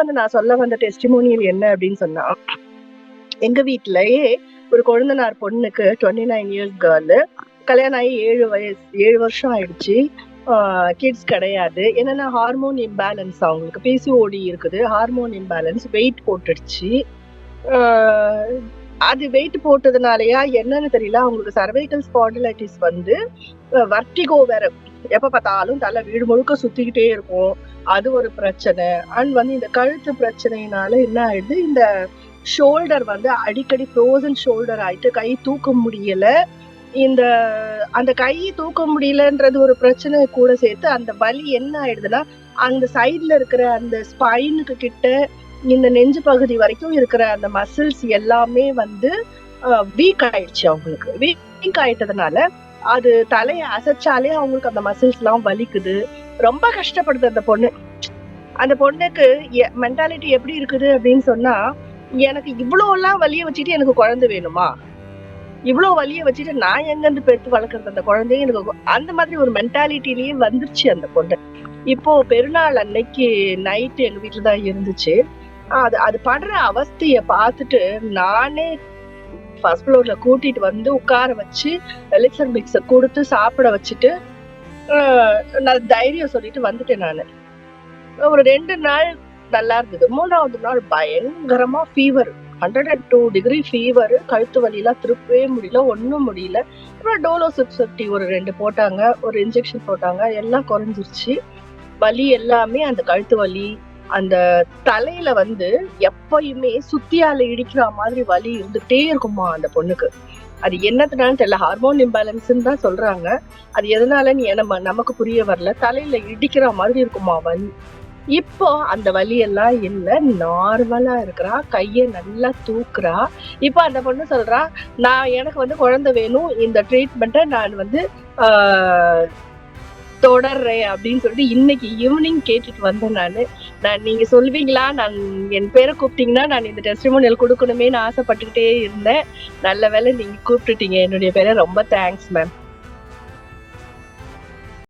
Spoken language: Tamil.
வந்து நான் சொல்ல வந்த டெஸ்டிமோனியல் என்ன அப்படின்னு சொன்னா எங்க வீட்லயே ஒரு கொழுந்தனார் பொண்ணுக்கு டுவெண்ட்டி நைன் இயர்ஸ் கேர்ளு கல்யாணம் ஆகி ஏழு வயசு ஏழு வருஷம் ஆயிடுச்சு. கிட்ஸ் கிடையாது. என்னன்னா ஹார்மோன் இம்பேலன்ஸ் அவங்களுக்கு பிசிஓடி இருக்குது. ஹார்மோன் இம்பேலன்ஸ் வெயிட் போட்டுடுச்சு. அது வெயிட் போட்டதுனாலயா என்னன்னு தெரியல. அவங்களுக்கு சர்வைக்கல் ஸ்பாண்டிலைட்டிஸ் வந்து வர்டிகோ வேற. எப்ப பார்த்தாலும் தலை வீடு முழுக்க சுத்திக்கிட்டே இருக்கும். அது ஒரு பிரச்சனை. அண்ட் வந்து இந்த கழுத்து பிரச்சனையினால என்ன ஆயிடுது? இந்த ஷோல்டர் வந்து அடிக்கடி ஃப்ரோசன் ஷோல்டர் ஆயிட்டு கை தூக்க முடியல. இந்த அந்த கை தூக்க முடியலன்றது ஒரு பிரச்சனை கூட சேர்த்து அந்த வலி என்ன ஆயிடுதுன்னா அந்த சைட்ல இருக்கிற அந்த ஸ்பைனுக்கு கிட்ட இந்த நெஞ்சு பகுதி வரைக்கும் இருக்கிற அந்த மசில்ஸ் எல்லாமே வந்து வீக் ஆயிடுச்சு அவங்களுக்கு. வீக் ஆயிட்டதுனால அது தலையை அசைச்சாலே அவங்களுக்கு அந்த மசில்ஸ் எல்லாம் வலிக்குது. ரொம்ப கஷ்டப்படுது அந்த பொண்ணு. அந்த பொண்ணுக்கு மென்டாலிட்டி எப்படி இருக்குது அப்படின்னு சொன்னா எனக்கு இவ்வளோ எல்லாம் வலிய வச்சுட்டு எனக்கு குழந்தை வேணுமா? இவ்வளோ வலிய வச்சுட்டு நான் எங்கேருந்து பெற்று பெருத்து அந்த குழந்தைய? எனக்கு அந்த மாதிரி ஒரு மென்டாலிட்டிலேயே வந்துருச்சு அந்த பொண்ணு. இப்போ பெருநாள் அன்னைக்கு நைட்டு எங்க வீட்டில் தான் இருந்துச்சு. அது அது படுற அவஸ்தைய பார்த்துட்டு நானே ஃபர்ஸ்ட் ஃப்ளோர்ல கூட்டிட்டு வந்து உட்கார வச்சு எலிக்சர் மிக்ஸ கொடுத்து சாப்பிட வச்சுட்டு நான் தைரியம் சொல்லிட்டு வந்துட்டேன் நான். ஒரு ரெண்டு நாள் நல்லா இருந்தது. மூணாவது நாள் பயங்கரமா fever hundred and two degree fever கழுத்து வலியெல்லாம் திருப்பவே முடியல ஒன்றும் முடியல. அப்புறம் டோலோ சிக்ஸ் ஃபிஃப்டி ஒரு ரெண்டு போட்டாங்க ஒரு இன்ஜெக்ஷன் போட்டாங்க எல்லாம் குறைஞ்சிருச்சு. வலி எல்லாமே அந்த கழுத்து வலி அந்த தலையில வந்து எப்பயுமே சுத்தியால இடிக்கிற மாதிரி வலி இருந்துட்டே இருக்குமா அந்த பொண்ணுக்கு. அது என்னத்துனாலும் தெரியல. ஹார்மோன் இம்பேலன்ஸ்ன்னு தான் சொல்றாங்க. அது எதனாலன்னு நம்ம நமக்கு புரிய வரல? தலையில இடிக்கிற மாதிரி இருக்குமா வலி? இப்போ அந்த வலி எல்லாம் இல்ல நார்மலா இருக்கிறா. கைய நல்லா தூக்குறா. இப்போ அந்த பொண்ணு சொல்றா நான் எனக்கு வந்து குழந்தை வேணும். இந்த ட்ரீட்மெண்ட்டை நான் வந்து ஆஹ் தொடர்றேன் அப்படின்னு சொல்லிட்டு இன்னைக்கு ஈவினிங் கேட்டுட்டு வந்தேன் நான். நான் நீங்க சொல்வீங்களா? நான் என் பேரை கூப்பிட்டீங்கன்னா நான் இந்த டெஸ்டிமோனியல் கொடுக்கணுமேனு ஆசைப்பட்டுக்கிட்டே இருந்தேன். நல்ல வேளை நீங்க கூப்பிட்டுட்டீங்க. என்னுடைய பேரை ரொம்ப தேங்க்ஸ் மேம்